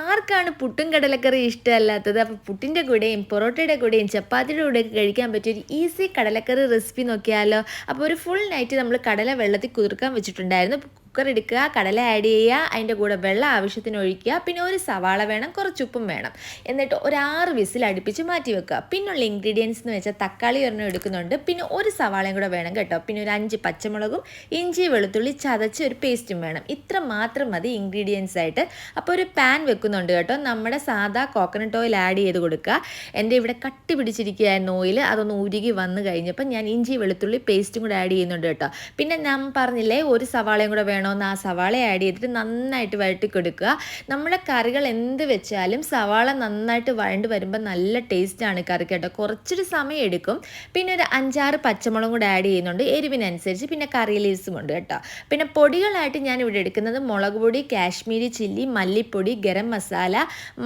ആർക്കാണ് പുട്ടും കടലക്കറി ഇഷ്ടമല്ലാത്തത്? അപ്പോൾ പുട്ടിന്റെ കൂടെയും പൊറോട്ടയുടെ കൂടെയും ചപ്പാത്തിയുടെ കൂടെയൊക്കെ കഴിക്കാൻ പറ്റിയ ഒരു ഈസി കടലക്കറി റെസിപ്പി നോക്കിയാലോ? അപ്പോൾ ഒരു ഫുൾ നൈറ്റ് നമ്മൾ കടല വെള്ളത്തിൽ കുതിർക്കാൻ വെച്ചിട്ടുണ്ടായിരുന്നു. കുക്കർ എടുക്കുക കടല ആഡ് ചെയ്യുക അതിന്റെ കൂടെ വെള്ളം ആവശ്യത്തിന് ഒഴിക്കുക പിന്നെ ഒരു സവാള വേണം കുറച്ച് ഉപ്പും വേണം. എന്നിട്ട് ഒരു ആറ് വിസിൽ അടുപ്പിച്ച് മാറ്റി വെക്കുക. പിന്നുള്ള ഇൻഗ്രീഡിയൻസ് എന്ന് വെച്ചാൽ തക്കാളി ഒരെണ്ണം എടുക്കുന്നുണ്ട്. പിന്നെ ഒരു സവാളയും കൂടെ വേണം കേട്ടോ. പിന്നെ ഒരു അഞ്ച് പച്ചമുളകും ഇഞ്ചി വെളുത്തുള്ളി ചതച്ച് ഒരു പേസ്റ്റും വേണം. ഇത്ര മാത്രം മതി ഇൻഗ്രീഡിയൻസ് ആയിട്ട്. അപ്പോൾ ഒരു പാൻ വെക്കുന്നുണ്ട് കേട്ടോ. നമ്മുടെ സാധാ കോക്കനട്ട് ഓയിൽ ആഡ് ചെയ്ത് കൊടുക്കുക. എന്റെ ഇവിടെ കട്ടി പിടിച്ചിരിക്കുകയായിരുന്നു ഓയിൽ അതൊന്ന് ഉരുകി വന്നു കഴിഞ്ഞപ്പോൾ ഞാൻ ഇഞ്ചി വെളുത്തുള്ളി പേസ്റ്റും കൂടെ ആഡ് ചെയ്യുന്നുണ്ട് കേട്ടോ. പിന്നെ ഞാൻ പറഞ്ഞില്ലേ ഒരു സവാളയും കൂടെ വേണമെന്ന് ആ സവാള ആഡ് ചെയ്തിട്ട് നന്നായിട്ട് വഴട്ടി കൊടുക്കുക നമ്മുടെ കറികൾ എന്ത് വെച്ചാലും സവാള നന്നായിട്ട് വഴണ്ട് വരുമ്പോൾ നല്ല ടേസ്റ്റാണ് കറി കേട്ടോ. കുറച്ചൊരു സമയം എടുക്കും. പിന്നെ ഒരു അഞ്ചാറ് പച്ചമുളകും കൂടെ ആഡ് ചെയ്യുന്നുണ്ട്. എരിവിനനുസരിച്ച് പിന്നെ കറി ലീവ്സും ഉണ്ട് കേട്ടോ. പിന്നെ പൊടികളായിട്ട് ഞാൻ ഇവിടെ എടുക്കുന്നത് മുളക് പൊടി കാശ്മീരി ചില്ലി മല്ലിപ്പൊടി ഗരം മസാല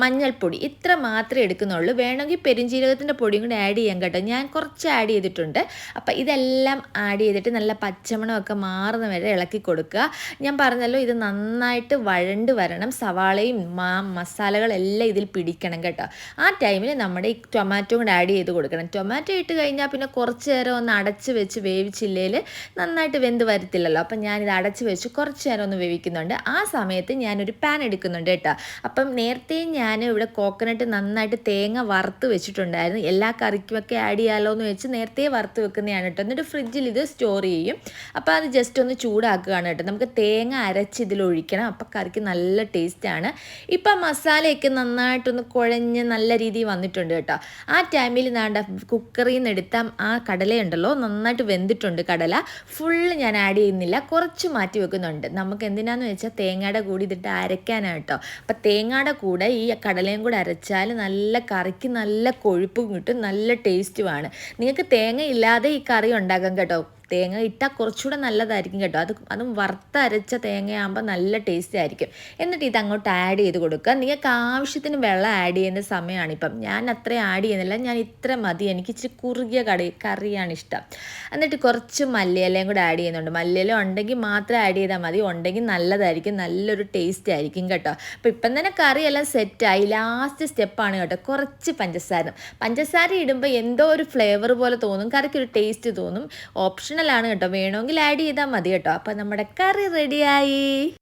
മഞ്ഞൾപ്പൊടി. ഇത്ര മാത്രമേ എടുക്കുന്നുള്ളൂ. വേണമെങ്കിൽ പെരുംജീരകത്തിന്റെ പൊടിയും കൂടെ ആഡ് ചെയ്യാൻ കേട്ടോ. ഞാൻ കുറച്ച് ആഡ് ചെയ്തിട്ടുണ്ട്. അപ്പോൾ ഇതെല്ലാം ആഡ് ചെയ്തിട്ട് നല്ല പച്ചമണമൊക്കെ മാറുന്ന വരെ ഇളക്കി കൊടുക്കുക. ഞാൻ പറഞ്ഞല്ലോ ഇത് നന്നായിട്ട് വഴണ്ട് വരണം. സവാളയും മാ മസാലകളെല്ലാം ഇതിൽ പിടിക്കണം കേട്ടോ. ആ ടൈമിൽ നമ്മുടെ ഈ ടൊമാറ്റോ കൂടെ ആഡ് ചെയ്ത് കൊടുക്കണം. ടൊമാറ്റോ ഇട്ട് കഴിഞ്ഞാൽ പിന്നെ കുറച്ച് നേരം ഒന്ന് അടച്ച് വെച്ച് വേവിച്ചില്ലേൽ നന്നായിട്ട് വെന്ത് വരത്തില്ലല്ലോ. അപ്പം ഞാനിത് അടച്ച് വെച്ച് കുറച്ച് നേരം ഒന്ന് വേവിക്കുന്നുണ്ട്. ആ സമയത്ത് ഞാനൊരു പാൻ എടുക്കുന്നുണ്ട് കേട്ടോ. അപ്പം നേരത്തെ ഞാൻ ഇവിടെ കോക്കനട്ട് നന്നായിട്ട് തേങ്ങ വറുത്ത് വെച്ചിട്ടുണ്ടായിരുന്നു. എല്ലാ കറിക്കുമൊക്കെ ആഡ് ചെയ്യാമല്ലോ എന്ന് വെച്ച് നേരത്തെ വറുത്ത് വെക്കുന്നതാണ് കേട്ടോ. എന്നിട്ട് ഫ്രിഡ്ജിൽ ഇത് സ്റ്റോർ ചെയ്യും. അപ്പോൾ അത് ജസ്റ്റ് ഒന്ന് ചൂടാക്കുകയാണ് കേട്ടോ. നമുക്ക് തേങ്ങ അരച്ച് ഇതിലൊഴിക്കണം. അപ്പോൾ കറിക്ക് നല്ല ടേസ്റ്റാണ് ഇപ്പം മസാലയൊക്കെ നന്നായിട്ടൊന്ന് കുഴഞ്ഞ് നല്ല രീതിയിൽ വന്നിട്ടുണ്ട് കേട്ടോ. ആ ടൈമിൽ നാണ്ട കുക്കറിൽ നിന്ന് എടുത്ത ആ കടലയുണ്ടല്ലോ നന്നായിട്ട് വെന്തിട്ടുണ്ട് കടല. ഫുള്ള് ഞാൻ ആഡ് ചെയ്യുന്നില്ല. കുറച്ച് മാറ്റി വെക്കുന്നുണ്ട്. നമുക്ക് എന്തിനാന്ന് വെച്ചാൽ തേങ്ങയുടെ കൂടി ഇതിട്ട് അരയ്ക്കാനാണ് കേട്ടോ. അപ്പം തേങ്ങയുടെ കൂടെ ഈ കടലയും കൂടെ അരച്ചാൽ നല്ല കറിക്ക് നല്ല കൊഴുപ്പും കിട്ടും നല്ല ടേസ്റ്റുമാണ് നിങ്ങൾക്ക് തേങ്ങ ഇല്ലാതെ ഈ കറി ഉണ്ടാക്കാം കേട്ടോ. തേങ്ങ ഇട്ടാൽ കുറച്ചുകൂടെ നല്ലതായിരിക്കും കേട്ടോ. അത് അതും വറുത്തരച്ച തേങ്ങയാകുമ്പോൾ നല്ല ടേസ്റ്റ് ആയിരിക്കും. എന്നിട്ട് ഇത് അങ്ങോട്ട് ആഡ് ചെയ്ത് കൊടുക്കുക. നിങ്ങൾക്ക് ആവശ്യത്തിന് വെള്ളം ആഡ് ചെയ്യുന്ന സമയമാണ് ഇപ്പം. ഞാൻ അത്ര ആഡ് ചെയ്യുന്നില്ല. ഞാൻ ഇത്ര മതി. എനിക്ക് ഇച്ചിരി കുറുകിയ കടി കറിയാണ് ഇഷ്ടം. എന്നിട്ട് കുറച്ച് മല്ലിയിലയും കൂടെ ആഡ് ചെയ്യുന്നുണ്ട്. മല്ലിയില ഉണ്ടെങ്കിൽ മാത്രം ആഡ് ചെയ്താൽ മതി. ഉണ്ടെങ്കിൽ നല്ലതായിരിക്കും. നല്ലൊരു ടേസ്റ്റ് ആയിരിക്കും കേട്ടോ. അപ്പോൾ ഇപ്പം തന്നെ കറിയെല്ലാം സെറ്റായി ലാസ്റ്റ് സ്റ്റെപ്പാണ് കേട്ടോ. കുറച്ച് പഞ്ചസാര. പഞ്ചസാര ഇടുമ്പോൾ എന്തോ ഒരു ഫ്ലേവർ പോലെ തോന്നും. കറിക്കൊരു ടേസ്റ്റ് തോന്നും. ഓപ്ഷൻ ഓപ്ഷണലാണ് കേട്ടോ. വേണമെങ്കിൽ ആഡ് ചെയ്താൽ മതി കേട്ടോ. അപ്പോൾ നമ്മുടെ കറി റെഡിയായി